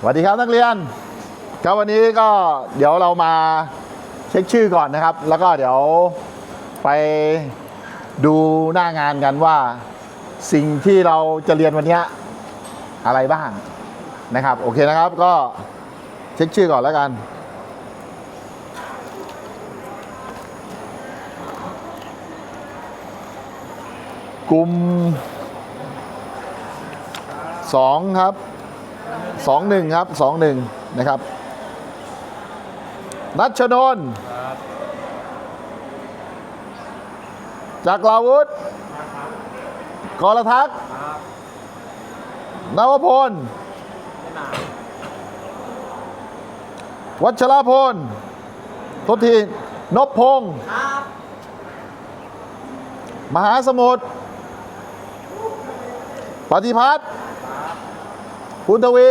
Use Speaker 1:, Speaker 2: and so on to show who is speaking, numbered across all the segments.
Speaker 1: สวัสดีครับนักเรียนครับวันนี้ก็เดี๋ยวเรามาเช็คชื่อก่อนนะครับ แล้วก็เดี๋ยวไปดูหน้างานกันว่า สิ่งที่เราจะเรียนวันนี้อะไรบ้างนะครับ โอเคนะครับก็เช็คชื่อก่อนแล้วกันกลุ่ม สองครับสองหนึ่งครับสองหนึ่งนะครับ นัชนนท์จักรลาวุธกรทักษ์นวพล วัชรพลทษทีนพพงศ์มหาสมุทรปฏิพัฒน์ คุณทวี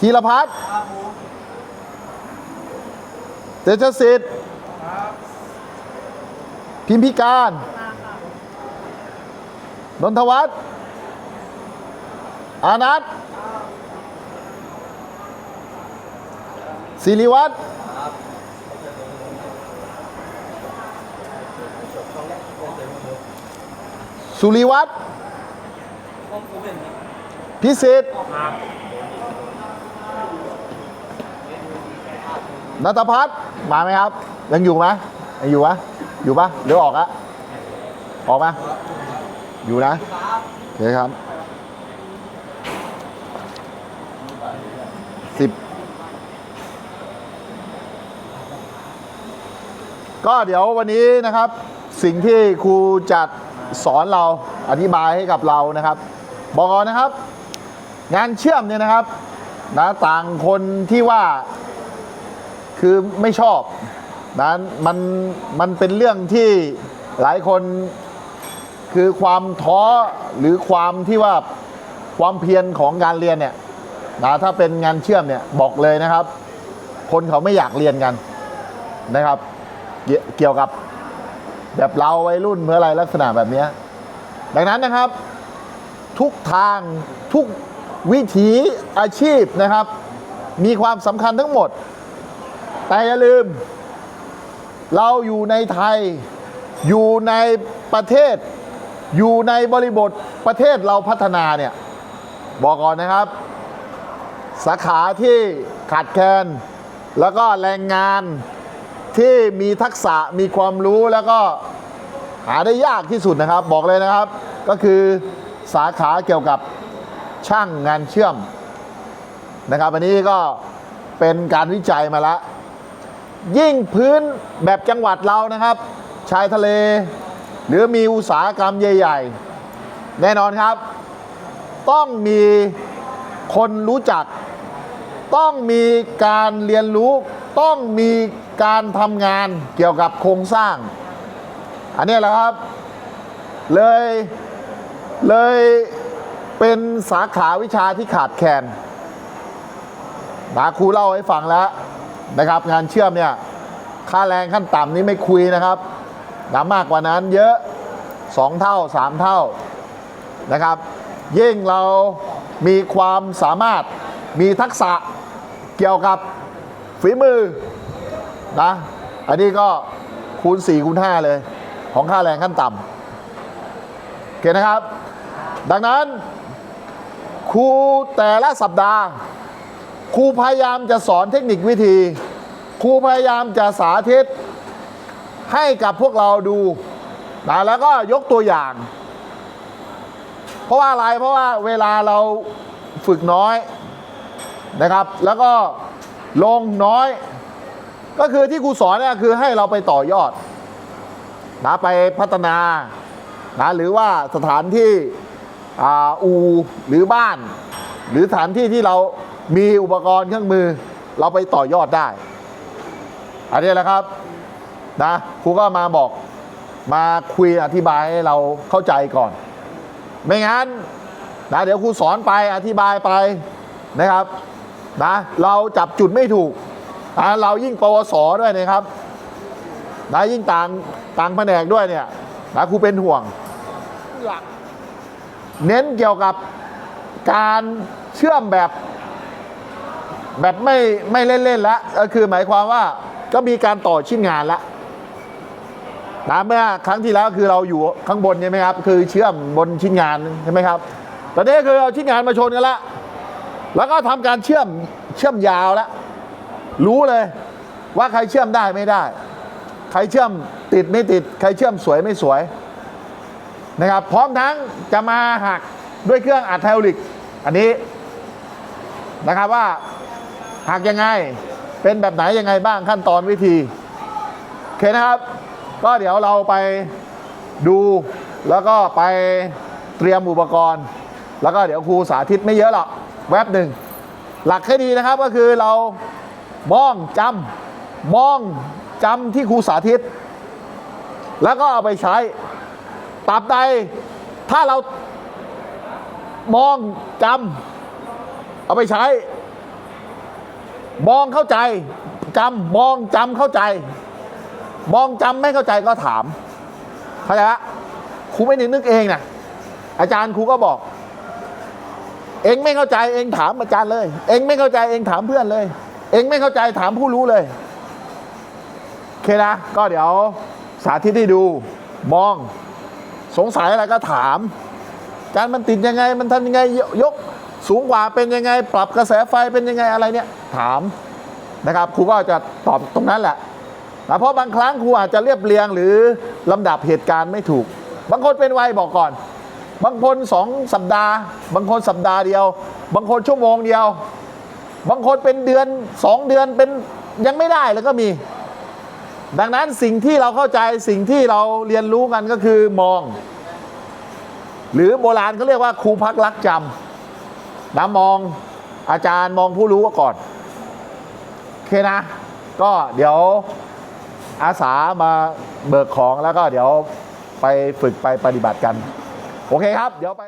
Speaker 1: ธีรพัฒน์เตชะสิทธิ์พิมพิการ นนทวัฒน์อานัทศิริวัฒน์สุริวัฒน์ พิสิทธิ์นัทพัฒน์มาไหมครับ ยังอยู่ไหมยังอยู่ปะอยู่ปะหรือออกอะออกไหมอยู่นะโอเคครับสิบก็เดี๋ยววันนี้นะครับ สิ่งที่ครูจัดสอนเราอธิบายให้กับเรานะครับ บอกก่อนนะครับ งานเชื่อมเนี่ยนะครับนะต่างคนที่ว่าคือไม่ชอบนะมันมันเป็นเรื่องที่หลายคนคือความท้อหรือความที่ว่าความเพียรของการเรียนเนี่ยนะถ้าเป็นงานเชื่อมเนี่ยบอกเลยนะครับ คนเขาไม่อยากเรียนกันนะครับ เกี่ยวกับแบบเราวัยรุ่นเพื่ออะไรลักษณะแบบนี้ดังนั้นนะครับ ทุกทางทุกวิถีอาชีพนะครับ มีความสำคัญทั้งหมด แต่อย่าลืม เราอยู่ในไทยอยู่ในประเทศ อยู่ในบริบทประเทศเราพัฒนาเนี่ย บอกก่อนนะครับ สาขาที่ขาดแคลนแล้วก็แรงงานที่มีทักษะมีความรู้แล้วก็หาได้ยากที่สุดนะครับ บอกเลยนะครับ ก็คือ สาขาเกี่ยวกับช่างงานเชื่อมนะครับ อันนี้ก็เป็นการวิจัยมาแล้วยิ่งพื้นแบบจังหวัดเรานะครับ ชายทะเล หรือมีอุตสาหกรรมใหญ่ ๆ แน่นอนครับ ต้องมีคนรู้จัก ต้องมีการเรียนรู้ ต้องมีการทำงานเกี่ยวกับโครงสร้าง อันนี้แหละครับ เลย เลยเป็นสาขาวิชาที่ขาดแคลนนะครูเล่าให้ฟังแล้วนะครับ งานเชื่อมเนี่ยค่าแรงขั้นต่ำนี่ไม่คุยนะครับนะมากกว่านั้นเยอะ 2 เท่า 3 เท่านะครับยิ่งเรามีความสามารถมีทักษะเกี่ยวกับฝีมือนะอันนี้ก็คูณ 4 คูณ 5 เลย ของค่าแรงขั้นต่ำโอเคนะครับ ดังนั้นครูแต่ละสัปดาห์ครูพยายามจะสอนเทคนิควิธีครูพยายามจะสาธิตให้กับพวกเราดูนะแล้วก็ยกตัวอย่าง เพราะว่าอะไรเพราะว่าเวลาเราฝึกน้อยนะครับ แล้วก็ลงน้อย ก็คือที่ครูสอนเนี่ยคือให้เราไปต่อยอดนะไปพัฒนานะหรือว่าสถานที่ อาอูหรือบ้าน หรือสถานที่ที่เรามีอุปกรณ์เครื่องมือ เราไปต่อยอดได้ อันนี้แหละครับนะครูก็มาบอกมาคุยอธิบายให้เราเข้าใจก่อน ไม่งั้นนะเดี๋ยวครูสอนไปอธิบายไปนะครับนะเราจับจุดไม่ถูกนะเรายิ่งปวสด้วยนะครับนะยิ่งต่างต่างแผนกด้วยเนี่ยนะครูเป็นห่วงหลัก เน้นเกี่ยวกับการเชื่อมแบบแบบไม่ไม่เล่นๆแล้วก็คือหมายความว่าก็มีการต่อชิ้นงานแล้วนะเมื่อครั้งที่แล้วคือเราอยู่ข้างบนใช่ไหมครับ คือเชื่อมบนชิ้นงานใช่ไหมครับตอนนี้คือเอาชิ้นงานมาชนกันละแล้วก็ทำการเชื่อมเชื่อมยาวแล้วรู้เลยว่าใครเชื่อมได้ไม่ได้ ใครเชื่อมติดไม่ติด ใครเชื่อมสวยไม่สวย นะครับ พร้อมทั้งจะมาหักด้วยเครื่องอัดไฮดรอลิก อันนี้นะครับว่าหักยังไงเป็นแบบไหนยังไงบ้างขั้นตอนวิธีโอเคนะครับ ก็เดี๋ยวเราไปดูแล้วก็ไปเตรียมอุปกรณ์ แล้วก็เดี๋ยวครูสาธิตไม่เยอะหรอกแวบหนึ่ง หลักให้ดีนะครับก็คือเรามองจำมองจำที่ครูสาธิต แล้วก็เอาไปใช้ ตราบใด ถ้าเรามองจำเอาไปใช้ มองเข้าใจจำมองจำเข้าใจ มองจำไม่เข้าใจก็ถามเข้าใจละครูไม่ได้นึกเองนะอาจารย์ครูก็บอก เองไม่เข้าใจเองถามอาจารย์เลย เองไม่เข้าใจเองถามเพื่อนเลย เองไม่เข้าใจถามผู้รู้เลยโอเคนะก็เดี๋ยวสาธิตให้ดูมอง สงสัยอะไรก็ถามอาจารมันติดยังไงมันทำยังไงยยกสูงกว่าเป็นยังไง ปรับกระแสไฟเป็นยังไงอะไรเนี่ยถามนะครับครูก็จะตอบตรงนั้นแหละนะเพราะบางครั้งครูอาจจะเรียบเรียงหรือลำดับเหตุการณ์ไม่ถูก บางคนเป็นไวบอกก่อน บางคนสองสัปดาห์ บางคนสัปดาห์เดียว บางคนชั่วโมงเดียว บางคนเป็นเดือนสองเดือนเป็นยังไม่ได้แล้วก็มี ดังนั้นสิ่งที่เราเข้าใจสิ่งที่เราเรียนรู้กันก็คือมอง หรือโบราณเขาเรียกว่าครูพักรักจำนะมองอาจารย์มองผู้รู้ก่อนโอเคนะ ก็เดี๋ยวอาสามาเบิกของแล้วก็เดี๋ยวไปฝึกไปปฏิบัติกัน โอเคครับ เดี๋ยวไป